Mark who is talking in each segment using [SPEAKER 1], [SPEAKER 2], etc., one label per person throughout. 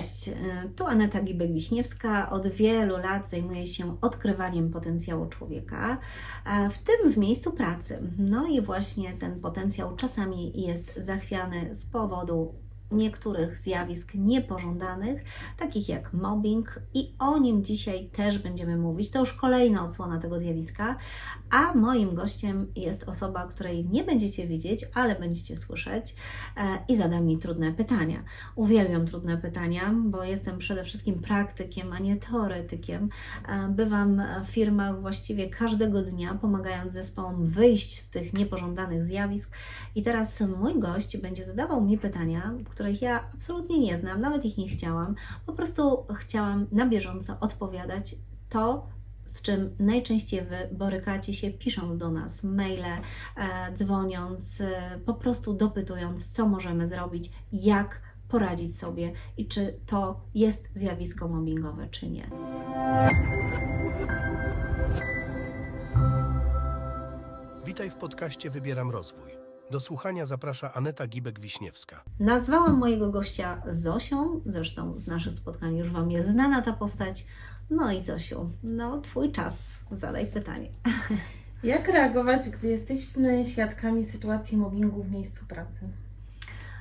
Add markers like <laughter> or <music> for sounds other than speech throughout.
[SPEAKER 1] Cześć, y, tu Aneta Gibek-Wiśniewska. Od wielu lat zajmuję się odkrywaniem potencjału człowieka, a w tym w miejscu pracy. No i właśnie ten potencjał czasami jest zachwiany z powodu niektórych zjawisk niepożądanych, takich jak mobbing, i o nim dzisiaj też będziemy mówić. To już kolejna odsłona tego zjawiska, a moim gościem jest osoba, której nie będziecie widzieć, ale będziecie słyszeć e, i zada mi trudne pytania. Uwielbiam trudne pytania, bo jestem przede wszystkim praktykiem, a nie teoretykiem. E, Bywam w firmach właściwie każdego dnia, pomagając zespołom wyjść z tych niepożądanych zjawisk. I teraz mój gość będzie zadawał mi pytania, których ja absolutnie nie znam, nawet ich nie chciałam. Po prostu chciałam na bieżąco odpowiadać to, z czym najczęściej Wy borykacie się pisząc do nas maile, e, dzwoniąc, e, po prostu dopytując, co możemy zrobić, jak poradzić sobie i czy to jest zjawisko mobbingowe, czy nie.
[SPEAKER 2] Witaj w podcaście Wybieram Rozwój. Do słuchania zaprasza Aneta Gibek-Wiśniewska.
[SPEAKER 1] Nazwałam mojego gościa Zosią, zresztą z naszych spotkań już Wam jest znana ta postać. No i Zosiu, no Twój czas, zadaj pytanie. <laughs>
[SPEAKER 3] Jak reagować, gdy jesteśmy świadkami sytuacji mobbingu w miejscu pracy?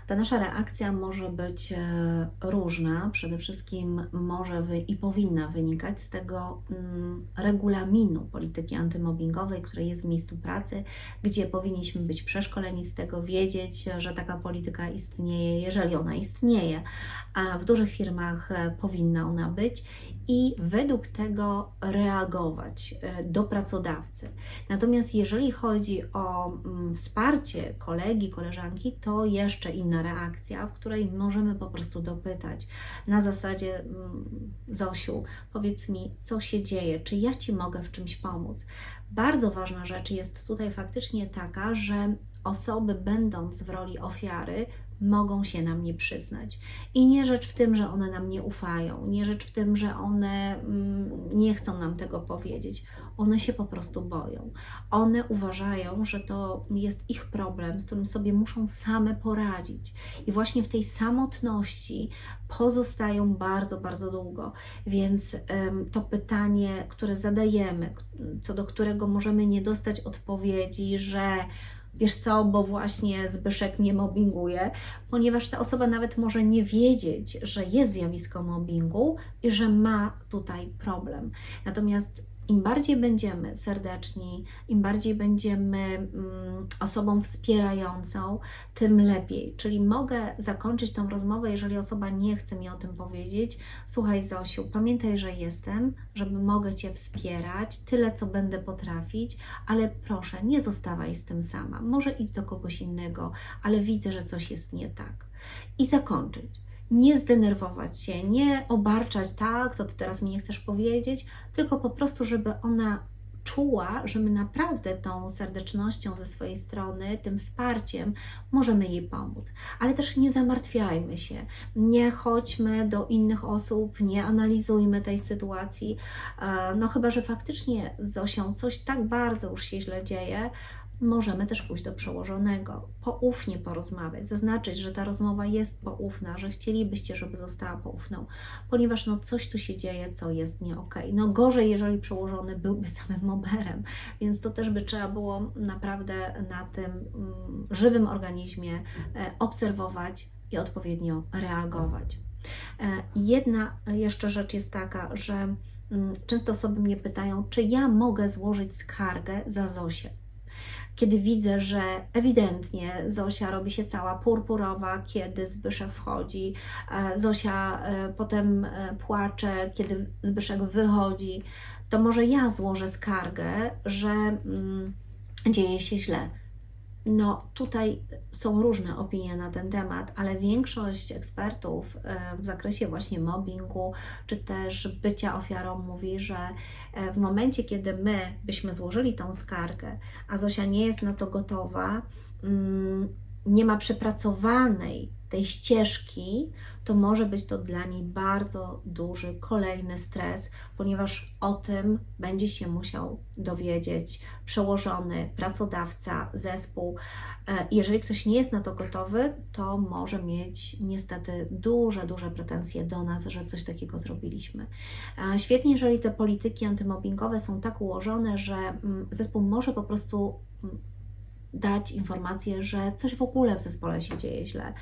[SPEAKER 1] Ta nasza reakcja może być e, różna. Przede wszystkim może wy, i powinna wynikać z tego mm, regulaminu polityki antymobbingowej, który jest w miejscu pracy, gdzie powinniśmy być przeszkoleni z tego, wiedzieć, że taka polityka istnieje, jeżeli ona istnieje, a w dużych firmach e, powinna ona być i według tego reagować e, do pracodawcy. Natomiast jeżeli chodzi o mm, wsparcie kolegi, koleżanki, to jeszcze inna reakcja, w której możemy po prostu dopytać na zasadzie mm, Zosiu, powiedz mi, co się dzieje, czy ja Ci mogę w czymś pomóc. Bardzo ważna rzecz jest tutaj faktycznie taka, że osoby będąc w roli ofiary mogą się nam nie przyznać. I nie rzecz w tym, że one nam nie ufają, nie rzecz w tym, że one mm, nie chcą nam tego powiedzieć. One się po prostu boją. One uważają, że to jest ich problem, z którym sobie muszą same poradzić. I właśnie w tej samotności pozostają bardzo, bardzo długo. Więc to pytanie, które zadajemy, co do którego możemy nie dostać odpowiedzi, że wiesz co, bo właśnie Zbyszek mnie mobbinguje, ponieważ ta osoba nawet może nie wiedzieć, że jest zjawisko mobbingu i że ma tutaj problem. Natomiast im bardziej będziemy serdeczni, im bardziej będziemy mm, osobą wspierającą, tym lepiej. Czyli mogę zakończyć tą rozmowę, jeżeli osoba nie chce mi o tym powiedzieć. Słuchaj, Zosiu, pamiętaj, że jestem, żeby mogę Cię wspierać, tyle co będę potrafić, ale proszę, nie zostawaj z tym sama. Może idź do kogoś innego, ale widzę, że coś jest nie tak. I zakończyć. Nie zdenerwować się, nie obarczać, tak, to ty teraz mi nie chcesz powiedzieć, tylko po prostu, żeby ona czuła, że my naprawdę tą serdecznością ze swojej strony, tym wsparciem możemy jej pomóc. Ale też nie zamartwiajmy się, nie chodźmy do innych osób, nie analizujmy tej sytuacji. E, No chyba, że faktycznie z Zosią coś tak bardzo już się źle dzieje, możemy też pójść do przełożonego, poufnie porozmawiać, zaznaczyć, że ta rozmowa jest poufna, że chcielibyście, żeby została poufną, ponieważ no coś tu się dzieje, co jest nie okej. No gorzej, jeżeli przełożony byłby <laughs> samym moberem, więc to też by trzeba było naprawdę na tym mm, żywym organizmie e, obserwować i odpowiednio reagować. E, Jedna jeszcze rzecz jest taka, że mm, często osoby mnie pytają, czy ja mogę złożyć skargę za Zosię kiedy widzę, że ewidentnie Zosia robi się cała purpurowa, kiedy Zbyszek wchodzi, e, Zosia e, potem e, płacze, kiedy Zbyszek wychodzi, to może ja złożę skargę, że mm, dzieje się źle. No, tutaj są różne opinie na ten temat, ale większość ekspertów e, w zakresie właśnie mobbingu czy też bycia ofiarą mówi, że e, w momencie, kiedy my byśmy złożyli tą skargę, a Zosia nie jest na to gotowa, mm, nie ma przepracowanej tej ścieżki, to może być to dla niej bardzo duży kolejny stres, ponieważ o tym będzie się musiał dowiedzieć przełożony, pracodawca, zespół. E, Jeżeli ktoś nie jest na to gotowy, to może mieć niestety duże, duże pretensje do nas, że coś takiego zrobiliśmy. E, Świetnie, jeżeli te polityki antymobbingowe są tak ułożone, że mm, zespół może po prostu mm, dać informację, że coś w ogóle w zespole się dzieje źle,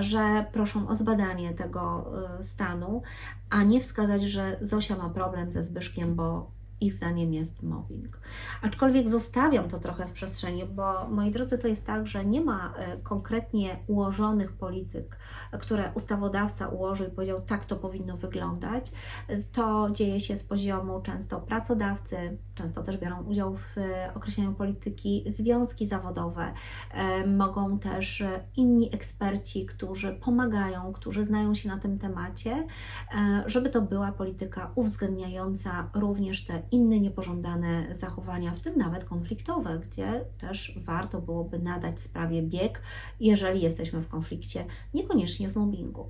[SPEAKER 1] że proszą o zbadanie tego y, stanu, a nie wskazać, że Zosia ma problem ze Zbyszkiem, bo ich zdaniem jest mobbing. Aczkolwiek zostawiam to trochę w przestrzeni, bo moi drodzy, to jest tak, że nie ma y, konkretnie ułożonych polityk, które ustawodawca ułożył i powiedział, tak to powinno wyglądać. Y, To dzieje się z poziomu często pracodawcy, często też biorą udział w y, określeniu polityki związki zawodowe, E, mogą też e, inni eksperci, którzy pomagają, którzy znają się na tym temacie, e, żeby to była polityka uwzględniająca również te inne niepożądane zachowania, w tym nawet konfliktowe, gdzie też warto byłoby nadać sprawie bieg, jeżeli jesteśmy w konflikcie, niekoniecznie w mobbingu.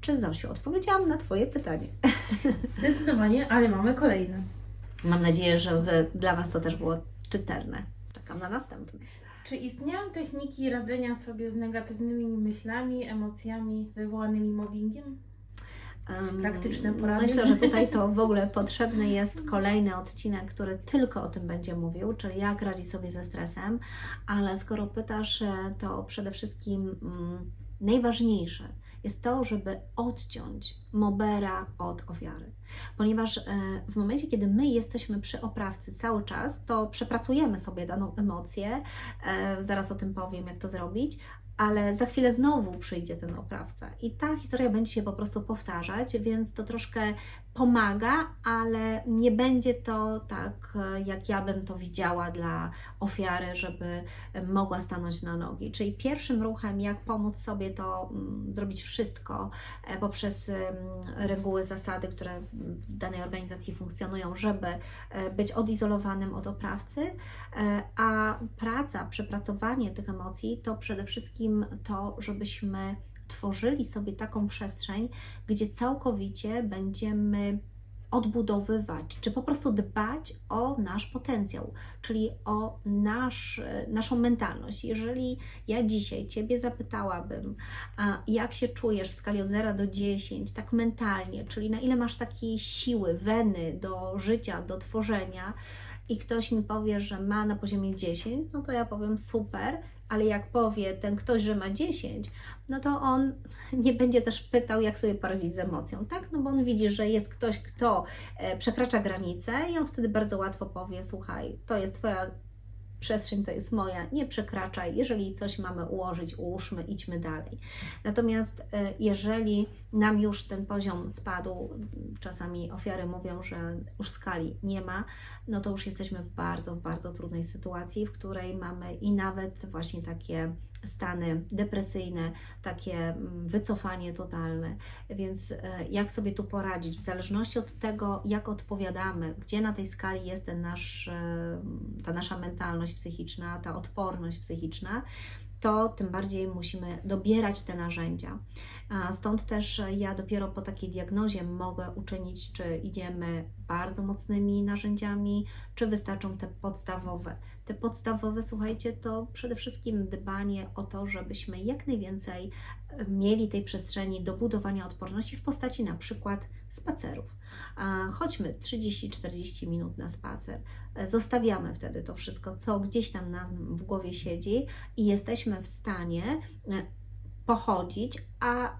[SPEAKER 1] Czy Zosiu, odpowiedziałam na Twoje pytanie? <laughs>
[SPEAKER 3] Zdecydowanie, ale mamy kolejne.
[SPEAKER 1] Mam nadzieję, że wy, dla Was to też było czytelne. Czekam na następny.
[SPEAKER 3] Czy istnieją techniki radzenia sobie z negatywnymi myślami, emocjami wywołanymi mobbingiem? Praktyczne porady.
[SPEAKER 1] Myślę, że tutaj to w ogóle potrzebny jest kolejny odcinek, który tylko o tym będzie mówił, czyli jak radzić sobie ze stresem, ale skoro pytasz, e, to przede wszystkim mm, najważniejsze jest to, żeby odciąć mobera od ofiary. Ponieważ e, w momencie, kiedy my jesteśmy przy oprawcy cały czas, to przepracujemy sobie daną emocję, e, zaraz o tym powiem, jak to zrobić, ale za chwilę znowu przyjdzie ten oprawca. I ta historia będzie się po prostu powtarzać, więc to troszkę pomaga, ale nie będzie to tak, jak ja bym to widziała dla ofiary, żeby mogła stanąć na nogi. Czyli pierwszym ruchem, jak pomóc sobie, to mm, zrobić wszystko e, poprzez mm, reguły, zasady, które w danej organizacji funkcjonują, żeby e, być odizolowanym od oprawcy, E, a praca, przepracowanie tych emocji to przede wszystkim to, żebyśmy tworzyli sobie taką przestrzeń, gdzie całkowicie będziemy odbudowywać, czy po prostu dbać o nasz potencjał, czyli o nasz, naszą mentalność. Jeżeli ja dzisiaj Ciebie zapytałabym, jak się czujesz w skali od 0 do 10, tak mentalnie, czyli na ile masz takiej siły, weny do życia, do tworzenia, i ktoś mi powie, że ma na poziomie 10, no to ja powiem super, ale jak powie ten ktoś, że ma 10, no to on <laughs> nie będzie też pytał, jak sobie poradzić z emocją, tak? No bo on widzi, że jest ktoś, kto e, przekracza granicę i on wtedy bardzo łatwo powie, słuchaj, to jest Twoja przestrzeń, to jest moja, nie przekraczaj, jeżeli coś mamy ułożyć, ułóżmy, idźmy dalej. Natomiast e, jeżeli nam już ten poziom spadł, czasami ofiary mówią, że już skali nie ma, no to już jesteśmy w bardzo, bardzo trudnej sytuacji, w której mamy i nawet właśnie takie stany depresyjne, takie mm, wycofanie totalne. Więc e, jak sobie tu poradzić? W zależności od tego, jak odpowiadamy, gdzie na tej skali jest ten nasz, e, ta nasza mentalność psychiczna, ta odporność psychiczna, to tym bardziej musimy dobierać te narzędzia. Stąd też ja dopiero po takiej diagnozie mogę uczynić, czy idziemy bardzo mocnymi narzędziami, czy wystarczą te podstawowe. Te podstawowe, słuchajcie, to przede wszystkim dbanie o to, żebyśmy jak najwięcej mieli tej przestrzeni do budowania odporności w postaci na przykład spacerów. Chodźmy 30-40 minut na spacer. E, Zostawiamy wtedy to wszystko, co gdzieś tam nam w głowie siedzi i jesteśmy w stanie e, pochodzić, a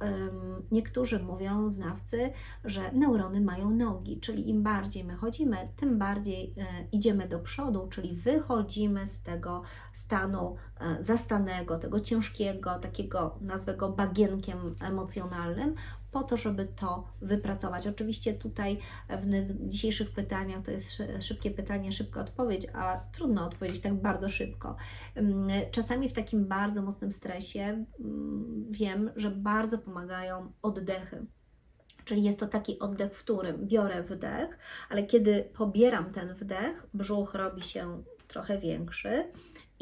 [SPEAKER 1] niektórzy mówią, znawcy, że neurony mają nogi, czyli im bardziej my chodzimy, tym bardziej e, idziemy do przodu, czyli wychodzimy z tego stanu zastanego, tego ciężkiego, takiego nazwę go bagienkiem emocjonalnym, po to, żeby to wypracować. Oczywiście tutaj w dzisiejszych pytaniach to jest szy- szybkie pytanie, szybka odpowiedź, a trudno odpowiedzieć tak bardzo szybko. Ym, Czasami w takim bardzo mocnym stresie ym, wiem, że bardzo pomagają oddechy. Czyli jest to taki oddech, w którym biorę wdech, ale kiedy pobieram ten wdech, brzuch robi się trochę większy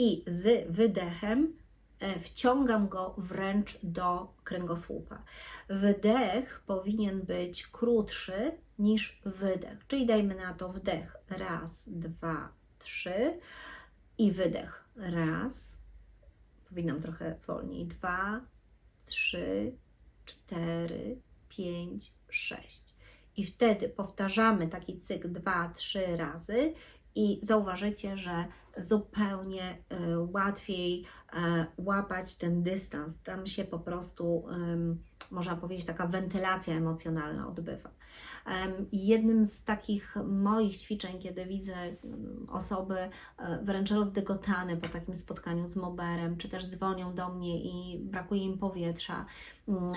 [SPEAKER 1] i z wydechem e, wciągam go wręcz do kręgosłupa. Wdech powinien być krótszy niż wydech, czyli dajmy na to wdech raz, dwa, trzy i wydech raz, powinnam trochę wolniej, dwa, trzy, cztery, pięć, sześć. I wtedy powtarzamy taki cykl dwa, trzy razy i zauważycie, że zupełnie y, łatwiej e, łapać ten dystans. Tam się po prostu, można powiedzieć, taka wentylacja emocjonalna odbywa. Jednym z takich moich ćwiczeń, kiedy widzę mm, osoby e, wręcz rozdygotane po takim spotkaniu z moberem, czy też dzwonią do mnie i brakuje im powietrza,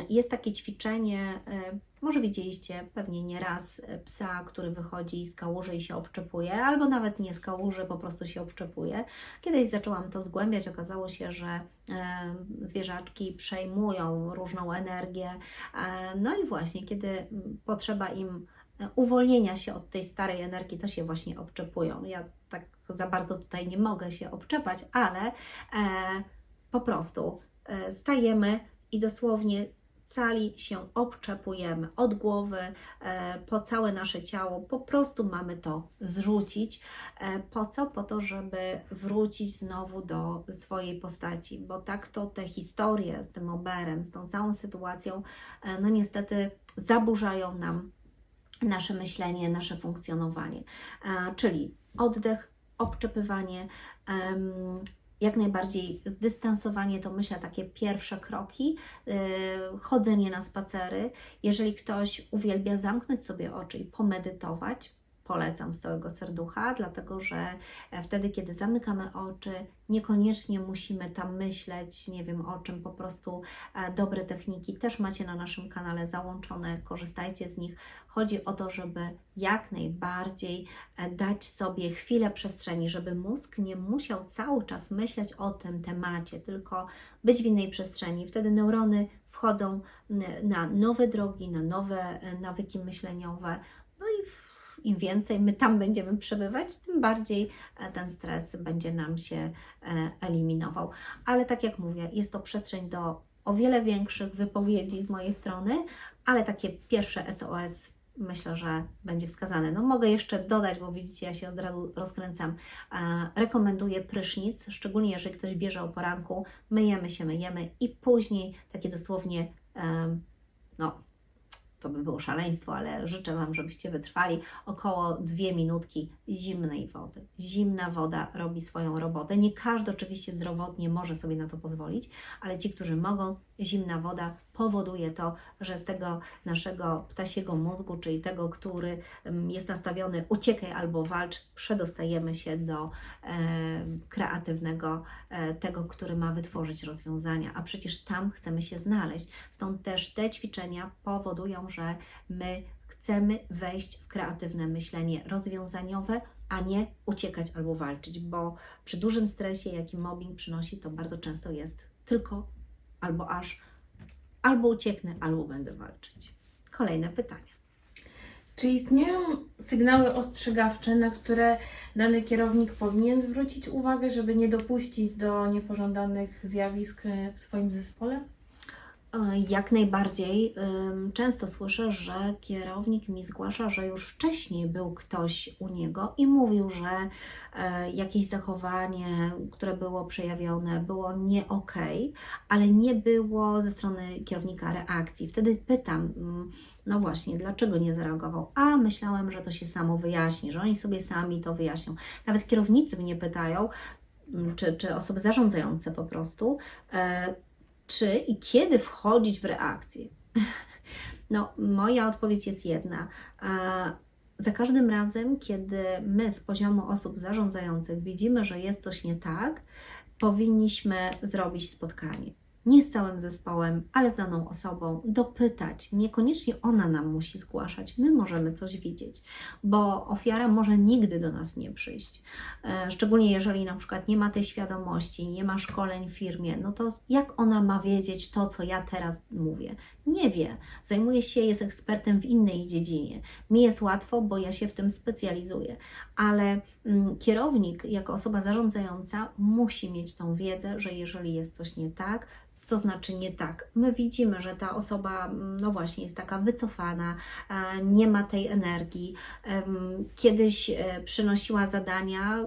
[SPEAKER 1] jest takie ćwiczenie, e, może widzieliście pewnie nieraz e, psa, który wychodzi z kałuży i się obczepuje, albo nawet nie z kałuży, po prostu się obczepuje. Kiedyś zaczęłam to zgłębiać, okazało się, że e, zwierzaczki przejmują różną energię. No i właśnie, kiedy mm, potrzeba im uwolnienia się od tej starej energii, to się właśnie obczepują. Ja tak za bardzo tutaj nie mogę się obczepać, ale po prostu stajemy i dosłownie cali się obczepujemy od głowy e, po całe nasze ciało. Po prostu mamy to zrzucić. E, Po co? Po to, żeby wrócić znowu do swojej postaci, bo tak to te historie z tym oberem, z tą całą sytuacją, e, no niestety zaburzają nam nasze myślenie, nasze funkcjonowanie. Czyli oddech, obczepywanie, jak najbardziej zdystansowanie to myślę takie pierwsze kroki, yy, chodzenie na spacery. Jeżeli ktoś uwielbia zamknąć sobie oczy i pomedytować, polecam z całego serducha, dlatego że e, wtedy, kiedy zamykamy oczy, niekoniecznie musimy tam myśleć, nie wiem o czym, po prostu e, dobre techniki też macie na naszym kanale załączone, korzystajcie z nich. Chodzi o to, żeby jak najbardziej e, dać sobie chwilę przestrzeni, żeby mózg nie musiał cały czas myśleć o tym temacie, tylko być w innej przestrzeni. Wtedy neurony wchodzą na nowe drogi, na nowe nawyki myśleniowe. Im więcej my tam będziemy przebywać, tym bardziej e, ten stres będzie nam się e, eliminował. Ale tak jak mówię, jest to przestrzeń do o wiele większych wypowiedzi z mojej strony, ale takie pierwsze SOS myślę, że będzie wskazane. No mogę jeszcze dodać, bo widzicie, ja się od razu rozkręcam. E, rekomenduję prysznic, szczególnie jeżeli ktoś bierze o poranku, myjemy się, myjemy i później takie dosłownie, em, no to by było szaleństwo, ale życzę Wam, żebyście wytrwali około dwie minutki zimnej wody. Zimna woda robi swoją robotę. Nie każdy oczywiście zdrowotnie może sobie na to pozwolić, ale ci, którzy mogą, zimna woda powoduje to, że z tego naszego ptasiego mózgu, czyli tego, który jest nastawiony uciekaj albo walcz, przedostajemy się do e, kreatywnego, e, tego, który ma wytworzyć rozwiązania, a przecież tam chcemy się znaleźć. Stąd też te ćwiczenia powodują, że my chcemy wejść w kreatywne myślenie rozwiązaniowe, a nie uciekać albo walczyć, bo przy dużym stresie, jaki mobbing przynosi, to bardzo często jest tylko albo aż albo ucieknę, albo będę walczyć. Kolejne pytanie.
[SPEAKER 3] Czy istnieją sygnały ostrzegawcze, na które dany kierownik powinien zwrócić uwagę, żeby nie dopuścić do niepożądanych zjawisk e, w swoim zespole?
[SPEAKER 1] E, Jak najbardziej. Często słyszę, że kierownik mi zgłasza, że już wcześniej był ktoś u niego i mówił, że e, jakieś zachowanie, które było przejawione, było nie okej, ale nie było ze strony kierownika reakcji. Wtedy pytam, mm, no właśnie, dlaczego nie zareagował? A myślałem, że to się samo wyjaśni, że oni sobie sami to wyjaśnią. Nawet kierownicy mnie pytają, mm, czy, czy osoby zarządzające po prostu, e, czy i kiedy wchodzić w reakcję? No, moja odpowiedź jest jedna. Za każdym razem, kiedy my z poziomu osób zarządzających widzimy, że jest coś nie tak, powinniśmy zrobić spotkanie. Nie z całym zespołem, ale z daną osobą, dopytać. Niekoniecznie ona nam musi zgłaszać, my możemy coś widzieć, bo ofiara może nigdy do nas nie przyjść. E, Szczególnie jeżeli na przykład nie ma tej świadomości, nie ma szkoleń w firmie, no to jak ona ma wiedzieć to, co ja teraz mówię? Nie wie. Zajmuje się, jest ekspertem w innej dziedzinie. Mi jest łatwo, bo ja się w tym specjalizuję, ale mm, kierownik, jako osoba zarządzająca, musi mieć tą wiedzę, że jeżeli jest coś nie tak, co znaczy nie tak? My widzimy, że ta osoba, mm, no właśnie, jest taka wycofana, e, nie ma tej energii. Kiedyś e, przynosiła zadania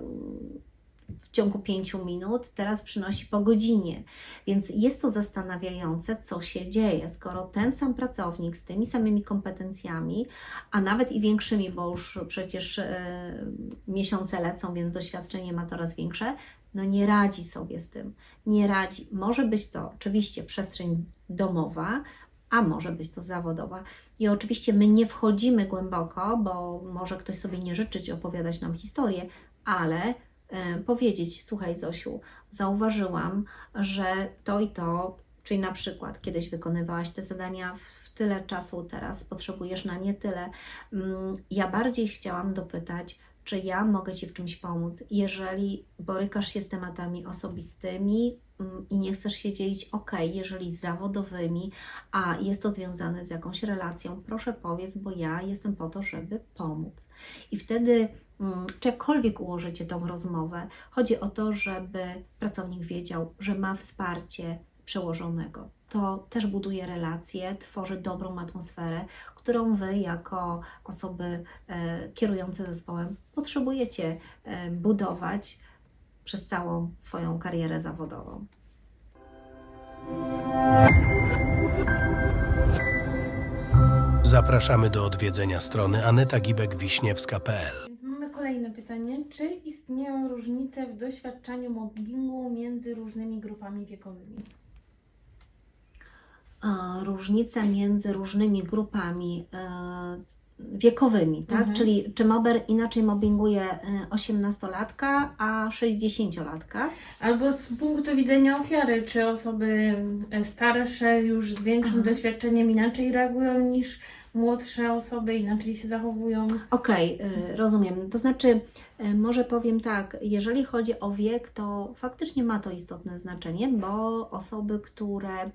[SPEAKER 1] ciągu pięciu minut, teraz przynosi po godzinie. Więc jest to zastanawiające, co się dzieje, skoro ten sam pracownik z tymi samymi kompetencjami, a nawet i większymi, bo już przecież e, miesiące lecą, więc doświadczenie ma coraz większe, no nie radzi sobie z tym. Nie radzi. Może być to oczywiście przestrzeń domowa, a może być to zawodowa. I oczywiście my nie wchodzimy głęboko, bo może ktoś sobie nie życzyć opowiadać nam historię, ale powiedzieć: Słuchaj, Zosiu, zauważyłam, że to i to, czyli na przykład kiedyś wykonywałaś te zadania w tyle czasu, teraz potrzebujesz na nie tyle. Mm, Ja bardziej chciałam dopytać, czy ja mogę Ci w czymś pomóc, jeżeli borykasz się z tematami osobistymi i nie chcesz się dzielić, ok, jeżeli zawodowymi, a jest to związane z jakąś relacją, proszę powiedz, bo ja jestem po to, żeby pomóc. I wtedy, mm, czy jakkolwiek ułożycie tą rozmowę, chodzi o to, żeby pracownik wiedział, że ma wsparcie przełożonego. To też buduje relacje, tworzy dobrą atmosferę, którą Wy, jako osoby e, kierujące zespołem, potrzebujecie e, budować przez całą swoją karierę zawodową.
[SPEAKER 2] Zapraszamy do odwiedzenia strony anetagibek-wiśniewska.pl.
[SPEAKER 3] Więc mamy kolejne pytanie. Czy istnieją różnice w doświadczaniu mobbingu między różnymi grupami wiekowymi?
[SPEAKER 1] różnice między różnymi grupami e, wiekowymi, tak?
[SPEAKER 3] Mhm.
[SPEAKER 1] Czyli czy mober inaczej mobbinguje e, 18-latka, a 60-latka?
[SPEAKER 3] Albo z punktu widzenia ofiary, czy osoby e, starsze, już z większym
[SPEAKER 1] Aha.
[SPEAKER 3] doświadczeniem inaczej reagują niż młodsze osoby, inaczej się zachowują?
[SPEAKER 1] Okej, y, rozumiem. To znaczy, y, może powiem tak, jeżeli chodzi o wiek, to faktycznie ma to istotne znaczenie, bo osoby, które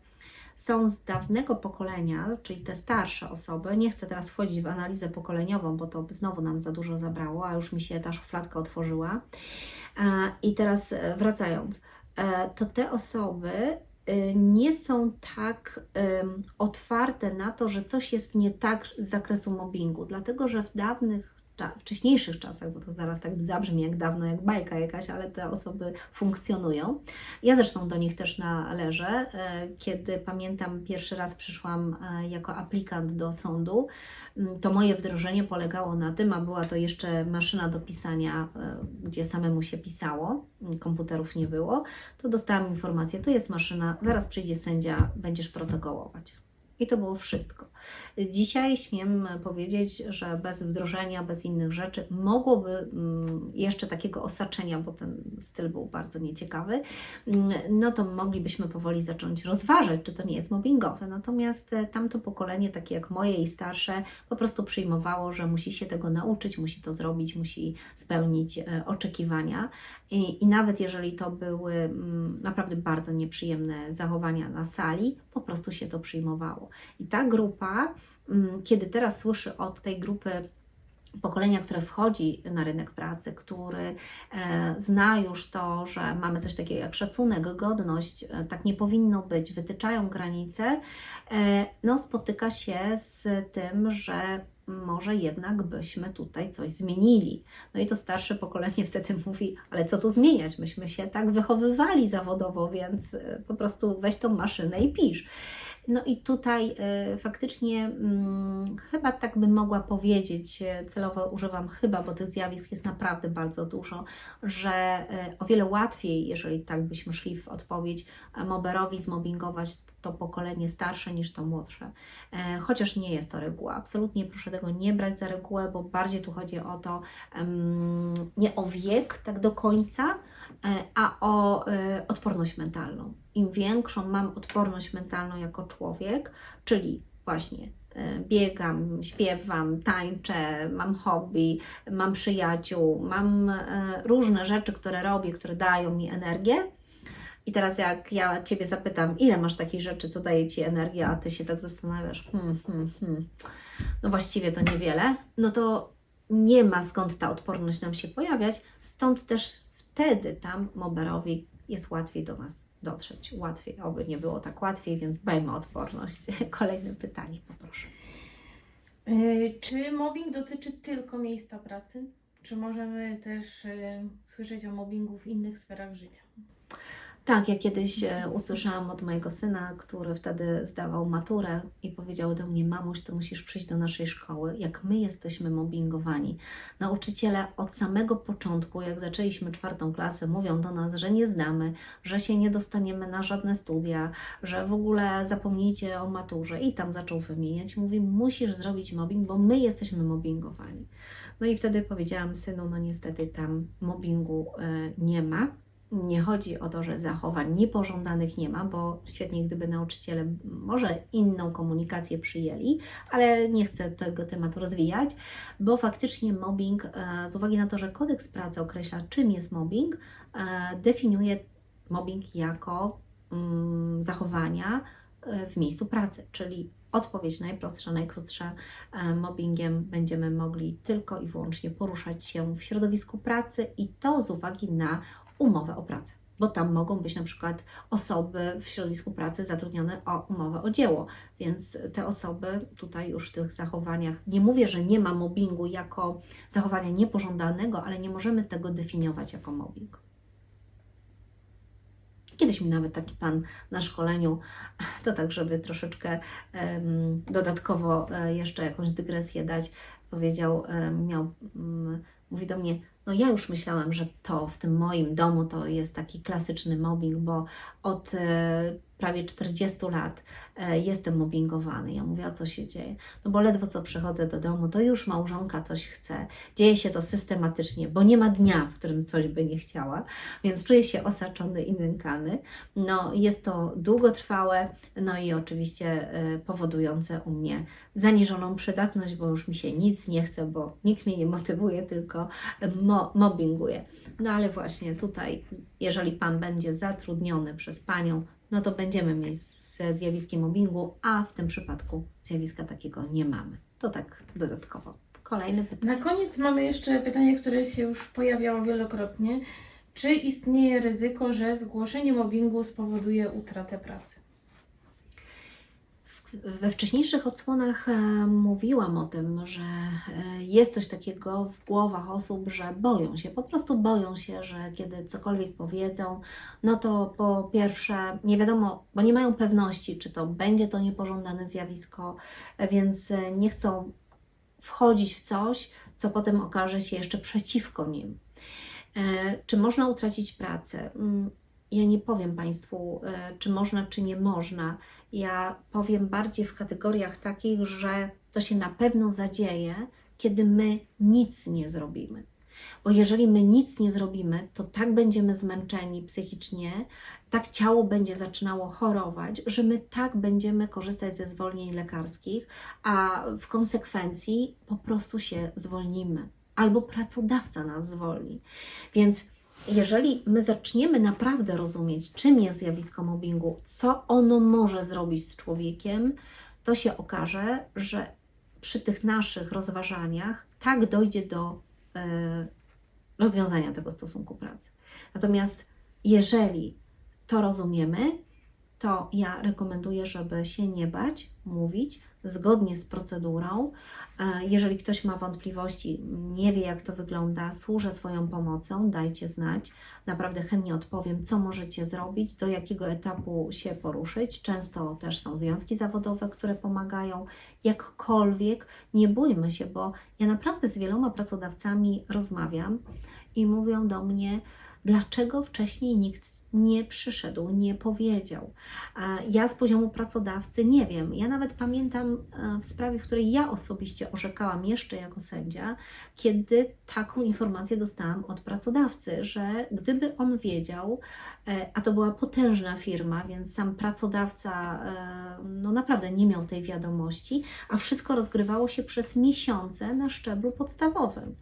[SPEAKER 1] są z dawnego pokolenia, czyli te starsze osoby, nie chcę teraz wchodzić w analizę pokoleniową, bo to znowu nam za dużo zabrało, a już mi się ta szufladka otworzyła. E, I teraz e, wracając, e, to te osoby y, nie są tak otwarte na to, że coś jest nie tak z zakresu mobbingu, dlatego że w dawnych, wcześniejszych czasach, bo to zaraz tak zabrzmi jak dawno, jak bajka jakaś, ale te osoby funkcjonują. Ja zresztą do nich też należę. E, Kiedy pamiętam, pierwszy raz przyszłam e, jako aplikant do sądu, to moje wdrożenie polegało na tym, a była to jeszcze maszyna do pisania, e, gdzie samemu się pisało, komputerów nie było, to dostałam informację, to jest maszyna, zaraz przyjdzie sędzia, będziesz protokołować. I to było wszystko. Dzisiaj śmiem powiedzieć, że bez wdrożenia, bez innych rzeczy mogłoby mm, jeszcze takiego osaczenia, bo ten styl był bardzo nieciekawy, mm, no to moglibyśmy powoli zacząć rozważać, czy to nie jest mobbingowe. Natomiast e, tamto pokolenie, takie jak moje i starsze, po prostu przyjmowało, że musi się tego nauczyć, musi to zrobić, musi spełnić e, oczekiwania. I, I nawet jeżeli to były mm, naprawdę bardzo nieprzyjemne zachowania na sali, po prostu się to przyjmowało. I ta grupa, mm, kiedy teraz słyszy od tej grupy pokolenia, które wchodzi na rynek pracy, który e, zna już to, że mamy coś takiego jak szacunek, godność, e, tak nie powinno być, wytyczają granice, e, no spotyka się z tym, że może jednak byśmy tutaj coś zmienili. No i to starsze pokolenie wtedy mówi, ale co tu zmieniać? Myśmy się tak wychowywali zawodowo, więc po prostu weź tą maszynę i pisz. No i tutaj e, faktycznie mm, chyba tak bym mogła powiedzieć, e, celowo używam chyba, bo tych zjawisk jest naprawdę bardzo dużo, że e, o wiele łatwiej, jeżeli tak byśmy szli w odpowiedź, moberowi zmobbingować to pokolenie starsze niż to młodsze. E, Chociaż nie jest to reguła. Absolutnie proszę tego nie brać za regułę, bo bardziej tu chodzi o to, nie o wiek tak do końca, a o e, odporność mentalną. Im większą mam odporność mentalną jako człowiek, czyli właśnie e, biegam, śpiewam, tańczę, mam hobby, mam przyjaciół, mam e, różne rzeczy, które robię, które dają mi energię, I teraz jak ja Ciebie zapytam, ile masz takich rzeczy, co daje Ci energię, a Ty się tak zastanawiasz, hmm, hmm, hmm. no właściwie to niewiele, no to nie ma skąd ta odporność nam się pojawiać, stąd też wtedy tam Moberowi jest łatwiej do nas dotrzeć. Łatwiej, oby nie było tak łatwiej, więc dbajmy o odporność. <laughs> Kolejne pytanie, poproszę.
[SPEAKER 3] Y, Czy mobbing dotyczy tylko miejsca pracy? Czy możemy też y, słyszeć o mobbingu w innych sferach życia?
[SPEAKER 1] Tak, ja kiedyś e, usłyszałam od mojego syna, który wtedy zdawał maturę i powiedział do mnie: Mamuś, to musisz przyjść do naszej szkoły. Jak my jesteśmy mobbingowani. Nauczyciele od samego początku, jak zaczęliśmy czwartą klasę, mówią do nas, że nie zdamy, że się nie dostaniemy na żadne studia, że w ogóle zapomnijcie o maturze. I tam zaczął wymieniać. Mówi: Musisz zrobić mobbing, bo my jesteśmy mobbingowani. No i wtedy powiedziałam synu: No niestety tam mobbingu e, nie ma. Nie chodzi o to, że zachowań niepożądanych nie ma, bo świetnie, gdyby nauczyciele może inną komunikację przyjęli, ale nie chcę tego tematu rozwijać, bo faktycznie mobbing, e, z uwagi na to, że kodeks pracy określa, czym jest mobbing, e, definiuje mobbing jako mm, zachowania e, w miejscu pracy, czyli odpowiedź najprostsza, najkrótsza. Mobbingiem będziemy mogli tylko i wyłącznie poruszać się w środowisku pracy i to z uwagi na umowę o pracę. Bo tam mogą być na przykład osoby w środowisku pracy zatrudnione o umowę o dzieło, więc te osoby tutaj już w tych zachowaniach, nie mówię, że nie ma mobbingu jako zachowania niepożądanego, ale nie możemy tego definiować jako mobbing. Kiedyś mi nawet taki pan na szkoleniu, <laughs> to tak, żeby troszeczkę em, dodatkowo e, jeszcze jakąś dygresję dać, powiedział, em, miał, mm, mówi do mnie, no ja już myślałam, że to w tym moim domu to jest taki klasyczny mobbing, bo od e, prawie 40 lat e, jestem mobbingowany. Ja mówię, a co się dzieje? No bo ledwo co przychodzę do domu, to już małżonka coś chce. Dzieje się to systematycznie, bo nie ma dnia, w którym coś by nie chciała, więc czuję się osaczony i nękany. No jest to długotrwałe, no i oczywiście e, powodujące u mnie zaniżoną przydatność, bo już mi się nic nie chce, bo nikt mnie nie motywuje, tylko mo mobbinguje. No ale właśnie tutaj, jeżeli Pan będzie zatrudniony przez Panią, no to będziemy mieć ze zjawiskiem mobbingu, a w tym przypadku zjawiska takiego nie mamy. To tak dodatkowo. Kolejne pytanie.
[SPEAKER 3] Na koniec mamy jeszcze pytanie, które się już pojawiało wielokrotnie. Czy istnieje ryzyko, że zgłoszenie mobbingu spowoduje utratę pracy?
[SPEAKER 1] We wcześniejszych odsłonach e, mówiłam o tym, że e, jest coś takiego w głowach osób, że boją się, po prostu boją się, że kiedy cokolwiek powiedzą, no to po pierwsze nie wiadomo, bo nie mają pewności, czy to będzie to niepożądane zjawisko, więc e, nie chcą wchodzić w coś, co potem okaże się jeszcze przeciwko nim. Czy można utracić pracę? Mm, Ja nie powiem Państwu, czy można, czy nie można. Ja powiem bardziej w kategoriach takich, że to się na pewno zadzieje, kiedy my nic nie zrobimy. Bo jeżeli my nic nie zrobimy, to tak będziemy zmęczeni psychicznie, tak ciało będzie zaczynało chorować, że my tak będziemy korzystać ze zwolnień lekarskich, a w konsekwencji po prostu się zwolnimy. Albo pracodawca nas zwolni. Więc jeżeli my zaczniemy naprawdę rozumieć, czym jest zjawisko mobbingu, co ono może zrobić z człowiekiem, to się okaże, że przy tych naszych rozważaniach tak dojdzie do e, rozwiązania tego stosunku pracy. Natomiast jeżeli to rozumiemy, to ja rekomenduję, żeby się nie bać, mówić zgodnie z procedurą. E, Jeżeli ktoś ma wątpliwości, nie wie jak to wygląda, służę swoją pomocą, dajcie znać. Naprawdę chętnie odpowiem, co możecie zrobić, do jakiego etapu się poruszyć. Często też są związki zawodowe, które pomagają. Jakkolwiek nie bójmy się, bo ja naprawdę z wieloma pracodawcami rozmawiam i mówią do mnie, dlaczego wcześniej nikt nie przyszedł, nie powiedział. Ja z poziomu pracodawcy nie wiem. Ja nawet pamiętam e, w sprawie, w której ja osobiście orzekałam jeszcze jako sędzia, kiedy taką informację dostałam od pracodawcy, że gdyby on wiedział, e, a to była potężna firma, więc sam pracodawca e, no naprawdę nie miał tej wiadomości, a wszystko rozgrywało się przez miesiące na szczeblu podstawowym.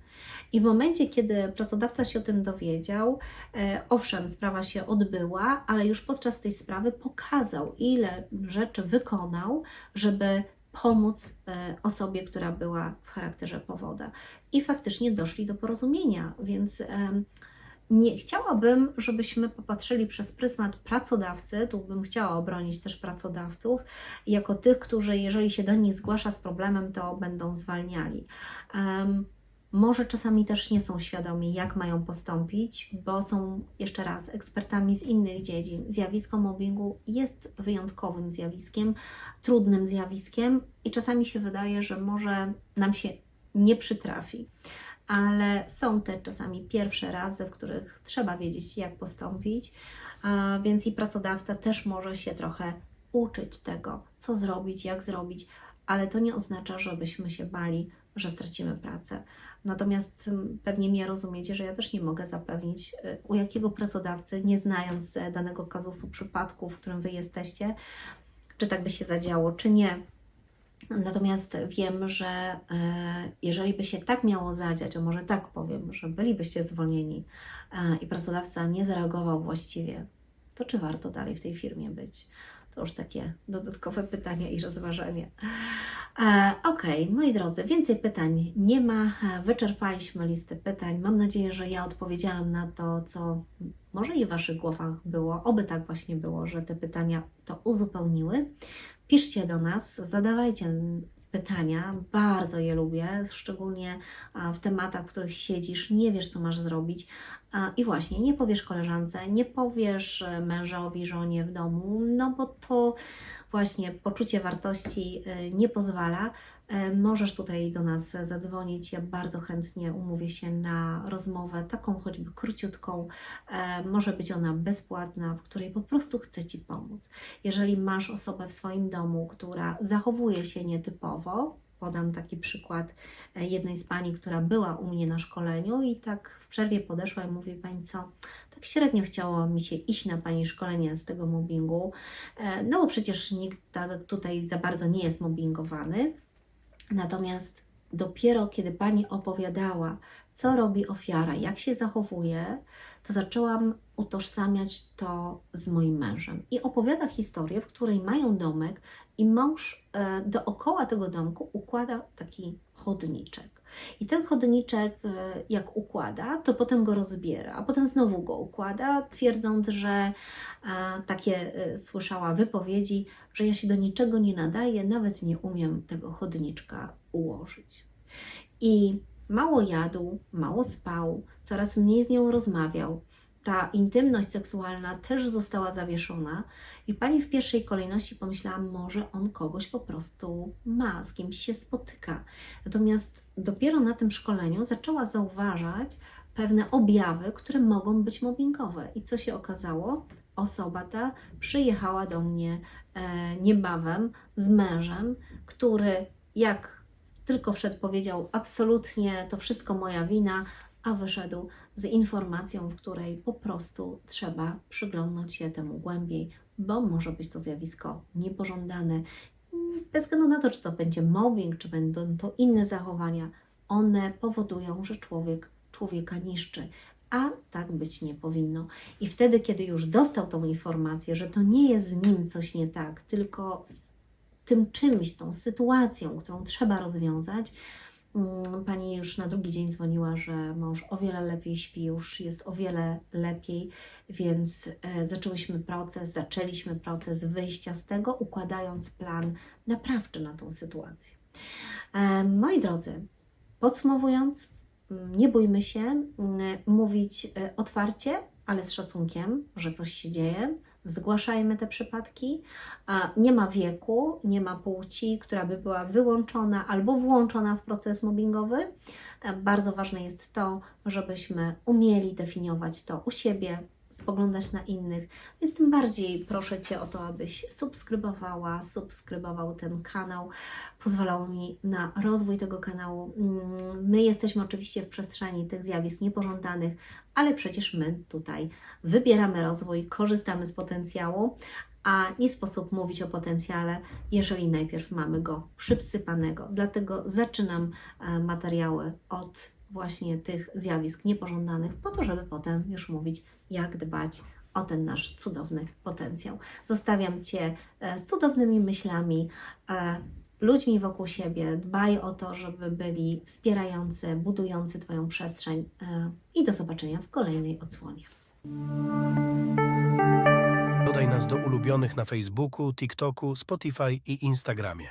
[SPEAKER 1] I w momencie, kiedy pracodawca się o tym dowiedział, e, owszem, sprawa się odbyła, ale już podczas tej sprawy pokazał, ile rzeczy wykonał, żeby pomóc e, osobie, która była w charakterze powoda. I faktycznie doszli do porozumienia, więc nie chciałabym, żebyśmy popatrzyli przez pryzmat pracodawcy, tu bym chciała obronić też pracodawców, jako tych, którzy jeżeli się do nich zgłasza z problemem, to będą zwalniali. Może czasami też nie są świadomi, jak mają postąpić, bo są jeszcze raz ekspertami z innych dziedzin. Zjawisko mobbingu jest wyjątkowym zjawiskiem, trudnym zjawiskiem i czasami się wydaje, że może nam się nie przytrafi. Ale są te czasami pierwsze razy, w których trzeba wiedzieć, jak postąpić, więc i pracodawca też może się trochę uczyć tego, co zrobić, jak zrobić, ale to nie oznacza, żebyśmy się bali, że stracimy pracę. Natomiast mm, pewnie mnie rozumiecie, że ja też nie mogę zapewnić, y, u jakiego pracodawcy, nie znając e, danego kazusu przypadku, w którym Wy jesteście, czy tak by się zadziało, czy nie. Natomiast wiem, że e, jeżeli by się tak miało zadziać, a może tak powiem, że bylibyście zwolnieni e, i pracodawca nie zareagował właściwie, to czy warto dalej w tej firmie być? To już takie dodatkowe pytania i rozważanie. E, Okej, moi drodzy, więcej pytań nie ma. Wyczerpaliśmy listę pytań. Mam nadzieję, że ja odpowiedziałam na to, co może i w Waszych głowach było. Oby tak właśnie było, że te pytania to uzupełniły. Piszcie do nas, zadawajcie pytania. Bardzo je lubię, szczególnie w tematach, w których siedzisz, nie wiesz, co masz zrobić. I właśnie, nie powiesz koleżance, nie powiesz e, mężowi, żonie w domu, no bo to właśnie poczucie wartości y, nie pozwala. E, Możesz tutaj do nas zadzwonić. Ja bardzo chętnie umówię się na rozmowę, taką choćby króciutką. E, Może być ona bezpłatna, w której po prostu chcę Ci pomóc. Jeżeli masz osobę w swoim domu, która zachowuje się nietypowo, podam taki przykład e, jednej z pani, która była u mnie na szkoleniu i tak w przerwie podeszła i mówi: Pani co, tak średnio chciało mi się iść na Pani szkolenie z tego mobbingu, no bo przecież nikt ta- tutaj za bardzo nie jest mobbingowany. Natomiast dopiero kiedy pani opowiadała, co robi ofiara, jak się zachowuje, to zaczęłam utożsamiać to z moim mężem. I opowiada historię, w której mają domek i mąż e, dookoła tego domku układa taki chodniczek. I ten chodniczek, e, jak układa, to potem go rozbiera, a potem znowu go układa, twierdząc, że e, takie e, słyszała wypowiedzi, że ja się do niczego nie nadaję, nawet nie umiem tego chodniczka ułożyć. I mało jadł, mało spał, coraz mniej z nią rozmawiał. Ta intymność seksualna też została zawieszona, i pani w pierwszej kolejności pomyślała, może on kogoś po prostu ma, z kimś się spotyka. Natomiast dopiero na tym szkoleniu zaczęła zauważać pewne objawy, które mogą być mobbingowe. I co się okazało? Osoba ta przyjechała do mnie e, niebawem z mężem, który jak tylko wszedł, powiedział: Absolutnie to wszystko moja wina, a wyszedł z informacją, w której po prostu trzeba przyglądnąć się temu głębiej, bo może być to zjawisko niepożądane. Bez względu na to, czy to będzie mobbing, czy będą to inne zachowania, one powodują, że człowiek człowieka niszczy. A tak być nie powinno. I wtedy, kiedy już dostał tą informację, że to nie jest z nim coś nie tak, tylko z tym czymś, tą sytuacją, którą trzeba rozwiązać, pani już na drugi dzień dzwoniła, że mąż o wiele lepiej śpi, już jest o wiele lepiej, więc e, zaczęłyśmy proces, zaczęliśmy proces wyjścia z tego, układając plan naprawczy na tą sytuację. E, moi drodzy, podsumowując, mm, nie bójmy się mm, mówić e, otwarcie, ale z szacunkiem, że coś się dzieje. Zgłaszajmy te przypadki. Nie ma wieku, nie ma płci, która by była wyłączona albo włączona w proces mobbingowy. E, Bardzo ważne jest to, żebyśmy umieli definiować to u siebie, spoglądać na innych, więc tym bardziej proszę Cię o to, abyś subskrybowała, subskrybował ten kanał. Pozwalało mi na rozwój tego kanału. Mm, My jesteśmy oczywiście w przestrzeni tych zjawisk niepożądanych, ale przecież my tutaj wybieramy rozwój, korzystamy z potencjału, a nie sposób mówić o potencjale, jeżeli najpierw mamy go przypsypanego. Dlatego zaczynam e, materiały od właśnie tych zjawisk niepożądanych, po to, żeby potem już mówić, jak dbać o ten nasz cudowny potencjał. Zostawiam Cię e, z cudownymi myślami, e, ludźmi wokół siebie. Dbaj o to, żeby byli wspierający, budujący Twoją przestrzeń e, i do zobaczenia w kolejnej odsłonie.
[SPEAKER 2] Dodaj nas do ulubionych na Facebooku, TikToku, Spotify i Instagramie.